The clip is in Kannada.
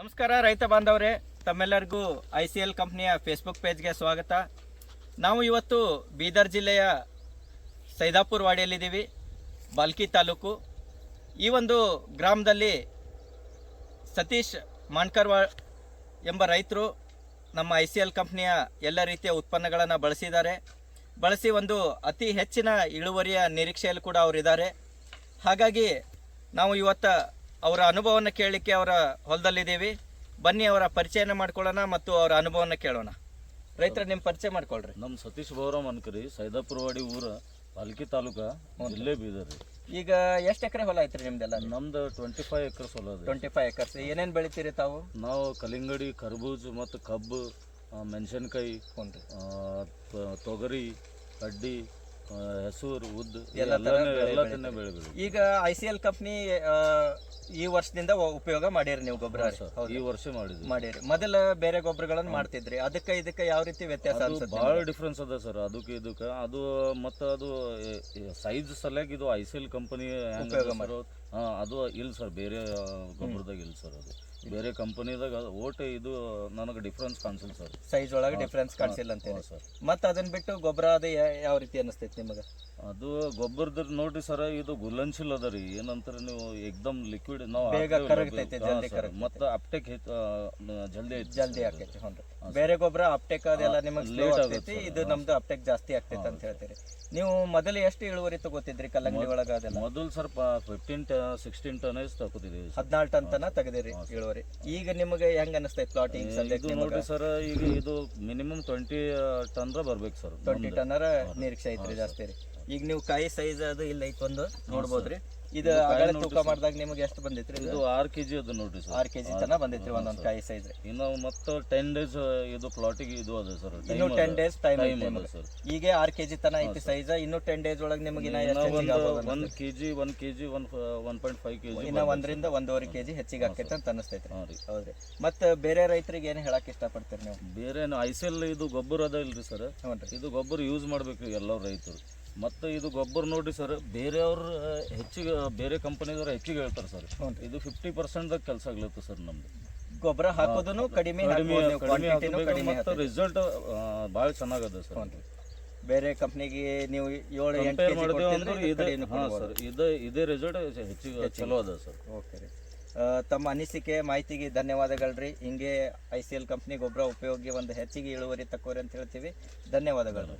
ನಮಸ್ಕಾರ, ರೈತ ಬಾಂಧವರೇ. ತಮ್ಮೆಲ್ಲರಿಗೂ ಐ ಸಿ ಎಲ್ ಕಂಪ್ನಿಯ ಫೇಸ್ಬುಕ್ ಪೇಜ್ಗೆ ಸ್ವಾಗತ. ನಾವು ಇವತ್ತು ಬೀದರ್ ಜಿಲ್ಲೆಯ ಸೈದಾಪುರ ವಾಡಿಯಲ್ಲಿದ್ದೀವಿ, ಬಾಲ್ಕಿ ತಾಲೂಕು. ಈ ಒಂದು ಗ್ರಾಮದಲ್ಲಿ ಸತೀಶ್ ಮಾಣ್ಕರ್ವಾ ಎಂಬ ರೈತರು ನಮ್ಮ ಐ ಸಿ ಎಲ್ ಕಂಪ್ನಿಯ ಎಲ್ಲ ರೀತಿಯ ಉತ್ಪನ್ನಗಳನ್ನು ಬಳಸಿದ್ದಾರೆ. ಬಳಸಿ ಒಂದು ಅತಿ ಹೆಚ್ಚಿನ ಇಳುವರಿಯ ನಿರೀಕ್ಷೆಯಲ್ಲಿ ಕೂಡ ಅವರಿದ್ದಾರೆ. ಹಾಗಾಗಿ ನಾವು ಇವತ್ತು ಅವರ ಅನುಭವವನ್ನು ಕೇಳಲಿಕ್ಕೆ ಅವರ ಹೊಲದಲ್ಲಿದ್ದೀವಿ. ಬನ್ನಿ ಅವರ ಪರಿಚಯನ ಮಾಡ್ಕೊಳ್ಳೋಣ ಮತ್ತು ಅವರ ಅನುಭವವನ್ನು ಕೇಳೋಣ. ರೈತರ ನಿಮ್ಮ ಪರಿಚಯ ಮಾಡ್ಕೊಳ್ರಿ. ನಮ್ಮ ಸತೀಶ್ ಗೌರವ್ ಅನ್ಕರಿ ಸೈದಾಪುರವಾಡಿ ಊರ ಪಾಲ್ಕಿ ತಾಲೂಕು ಇಲ್ಲೇ ಬೀದರ್. ರೀ ಈಗ ಎಷ್ಟು ಎಕರೆ ಹೊಲ ಐತ್ರಿ ನಿಮ್ದೆಲ್ಲ? ನಮ್ದು ಟ್ವೆಂಟಿ ಫೈವ್ ಎಕರ್ಸ್ ಹೊಲ ಟ್ವೆಂಟಿ ಫೈವ್ ಎಕರ್ಸ್. ಏನೇನು ಬೆಳಿತೀರಿ ತಾವು? ನಾವು ಕಲಿಂಗಡಿ ಕರ್ಬೂಜ್ ಮತ್ತು ಕಬ್ಬು ಮೆಣಸಿನ್ಕಾಯಿ ತೊಗರಿ ಕಡ್ಡಿ ಹೆಸರು ಉದ್ದು ಎಲ್ಲ ಈಗ ಐ ಸಿ ಎಲ್ ಕಂಪ್ನಿ ಈ ವರ್ಷದಿಂದ ಉಪಯೋಗ ಮಾಡಿರಿ ನೀವು ಗೊಬ್ಬರ ಈ ವರ್ಷ ಮಾಡಿದ್ರಿ ಮಾಡಿರಿ. ಮೊದಲ ಬೇರೆ ಗೊಬ್ಬರಗಳನ್ನು ಮಾಡ್ತಿದ್ರಿ. ಅದಕ್ಕೆ ಇದಕ್ಕೆ ಯಾವ ರೀತಿ ವ್ಯತ್ಯಾಸ ಬಹಳ ಅನ್ಸುತ್ತೆ ಡಿಫ್ರೆನ್ಸ್ ಅದ ಸರ್. ಅದಕ್ಕೆ ಇದಕ್ಕೆ ಅದು ಮತ್ತು ಅದು ಸೈಜ್ ಸಲಕ್ ಇದು ಐ ಸಿ ಎಲ್ ಕಂಪನಿ ಉಪಯೋಗ. ಹಾಂ ಅದು ಇಲ್ಲ ಸರ್ ಬೇರೆ ಗೊಬ್ಬರದಾಗ ಇಲ್ಲ ಸರ್ ಅದು. ಬೇರೆ ಕಂಪನಿದಾಗ ಓಟ್ ಇದು ನನಗೆ ಡಿಫ್ರೆನ್ಸ್ ಕಾಣಿಸಿಲ್ಲ ಸರ್. ಸೈಜ್ ಒಳಗೆ ಡಿಫ್ರೆನ್ಸ್ ಕಾಣಿಸಿಲ್ಲ ಅಂತೇಳಿ ಸರ್. ಮತ್ತೆ ಅದನ್ನ ಬಿಟ್ಟು ಗೊಬ್ಬರ ಅದು ಯಾವ ರೀತಿ ಅನಿಸ್ತೈತಿ ನಿಮಗೆ? ಅದು ಗೊಬ್ಬರದ ನೋಡ್ರಿ ಸರ್ ಇದು ಗುಲನ್ಶೀಲ್ ಅದ ರೀ. ಏನಂತಾರೆ ನೀವು ಎಕ್ದಮ್ ಲಿಕ್ವಿಡ್ ನಾವು. ಮತ್ತು ಅಪ್ಟೇಕ್ ಜಲ್ದಿ ಐತಿ ಜಲ್ದಿ ಆಗ್ತೈತಿ ಹ್ಞೂ ಬೇರೆ ಗೊಬ್ಬರ ಅಪ್ಟೆಕ್ ಅದೆಲ್ಲ ನಿಮಗೆ ಲೇಟ್ ಆಗ್ತೈತಿ. ಇದು ನಮ್ದು ಅಪ್ಟೆಕ್ ಜಾಸ್ತಿ ಆಗ್ತೈತೆ ಅಂತ ಹೇಳ್ತೀರಿ. ನೀವು ಮೊದಲು ಎಷ್ಟು ಇಳುವರಿ ತಗೋತಿದ್ರಿ ಕಲ್ಲಂಗಡಿ ಒಳಗೆ ಅದೆಲ್ಲ? ಮೊದಲು ಸ್ವಲ್ಪ ಫಿಫ್ಟೀನ್ ಸಿಕ್ಸ್ಟೀನ್ ಟನ್ ತಗೋತಿದ್ದೀವಿ ಹದಿನಾಲ್ಕು ಟನ್ ತನ ತೆಗೆದಿರಿ ಇಳುವರಿ. ಈಗ ನಿಮಗೆ ಹೆಂಗ್ ಅನಿಸ್ತೈತೆ ಪ್ಲಾಟಿಂಗ್ ಈಗ ಸದ್ಯಕ್ಕೆ ಇದು ನಿಮಗೆ? ನೋಡ್ರಿ ಸರ್ ಈಗ ಇದು ಮಿನಿಮಮ್ ಟ್ವೆಂಟಿ ಟನ್ ಬರ್ಬೇಕು ಸರ್ ಟ್ವೆಂಟಿ ಟನ್ನರ ನಿರೀಕ್ಷೆ ಐತ್ರಿ ಜಾಸ್ತಿ ರೀ. ಈಗ ನೀವು ಕಾಯಿ ಸೈಜ್ ಅದು ಇಲ್ಲ ಐತ್ ಒಂದು ನೋಡ್ಬೋದ್ರಿ. ಇದು ಅಗಳ ತೂಕ ಮಾಡಿದಾಗ ನಿಮಗೆ ಎಷ್ಟು ಬಂದೈತ್ರಿ ಇದು? ಆರು ಕೆಜಿ ಅದು ನೋಡ್ರಿ ಸರ್. ಆರು ಕೆಜಿ ತನ ಬಂದೈತ್ರಿ ಒಂದೊಂದು ಕಾಯಿ ಸೈಜ್ ಇನ್ನು ಮತ್ತೆ ಟೆನ್ ಡೇಸ್ ಇದು ಪ್ಲಾಟಿಗೆ ಇದು ಅದ ಸರ್. ಇನ್ನು ಟೆನ್ ಡೇಸ್ ಟೈಮ್ ಐತಿ ಸರ್. ಈಗ ಆರು ಕೆಜಿ ತನ ಐತಿ ಸೈಜ್ ಇನ್ನು ಟೆನ್ ಡೇಸ್ ಒಳಗೆ ನಿಮಗೆ ಒಂದು ಅನ್ಸುತ್ತೆ? K G one K G one one point five K G ಇನ್ನ ಒಂದರಿಂದ ಒಂದೂವರೆ ಕೆಜಿ ಹೆಚ್ಚಿಗೆ ಆಕೈತೆ ಅಂತ ಅನಿಸ್ತೈತೆ ಹೌದ್ರಿ. ಮತ್ತೆ ಬೇರೆ ರೈತರಿಗೆ ಏನು ಹೇಳಕ್ ಇಷ್ಟಪಡ್ತೀರಿ ನೀವು? ಬೇರೆ ಐಸೆಲ್ ಇದು ಗೊಬ್ಬರ ಅದ ಇಲ್ರಿ ಸರ್. ಇದು ಗೊಬ್ಬರ ಯೂಸ್ ಮಾಡ್ಬೇಕು ಎಲ್ಲರೂ ರೈತರು. ಮತ್ತು ಇದು ಗೊಬ್ಬರ ನೋಡಿ ಸರ್ ಬೇರೆಯವ್ರು ಹೆಚ್ಚಿಗೆ ಬೇರೆ ಕಂಪನಿದವ್ರು ಹೆಚ್ಚಿಗೆ ಹೇಳ್ತಾರೆ ಸರ್. ಇದು ಫಿಫ್ಟಿ ಪರ್ಸೆಂಟ್ ಕೆಲಸ ಆಗ್ಲತ್ತ ಸರ್ ನಮ್ದು. ಗೊಬ್ಬರ ಹಾಕೋದನ್ನು ಕಡಿಮೆ ಕಡಿಮೆ ಮತ್ತು ರಿಸಲ್ಟ್ ಭಾಳ ಚೆನ್ನಾಗದ ಸರ್. ಬೇರೆ ಕಂಪ್ನಿಗೆ ನೀವು ಏಳು ಎಂಟು ಮಾಡಿದ್ವಿ ಅಂದ್ರೆ ಇದು ಹಾಂ ಸರ್ ಇದು ಇದೇ ರಿಸಲ್ಟ್ ಹೆಚ್ಚಿಗೆ ಚಲೋ ಅದ ಸರ್. ಓಕೆ ರೀ. ತಮ್ಮ ಅನಿಸಿಕೆ ಮಾಹಿತಿಗೆ ಧನ್ಯವಾದಗಳ್ರಿ. ಹಿಂಗೆ ಐ ಸಿ ಎಲ್ ಕಂಪ್ನಿ ಗೊಬ್ಬರ ಉಪಯೋಗಿ ಒಂದು ಹೆಚ್ಚಿಗೆ ಇಳುವರಿ ತಕ್ಕೋರಿ ಅಂತ ಹೇಳ್ತೀವಿ. ಧನ್ಯವಾದಗಳು.